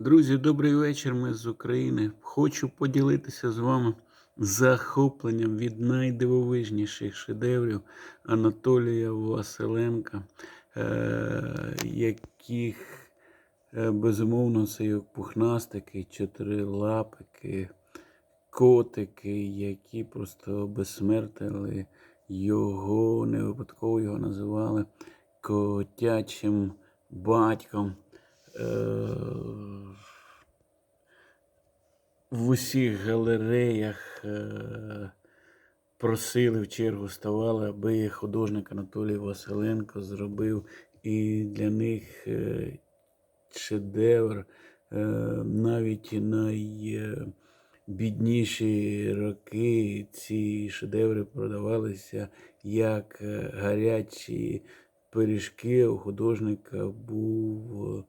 Друзі, добрий вечір. Ми з України. Хочу поділитися з вами захопленням від найдивовижніших шедеврів Анатолія Василенка, е, яких е, безумовно це як пухнастики, чотирилапики, котики, які просто безсмертили його, не випадково його називали котячим батьком. Е, в усіх галереях е, просили в чергу ставали, аби художник Анатолій Василенко зробив і для них е, шедевр. Навіть найбідніші роки ці шедеври продавалися як гарячі пиріжки. У художника був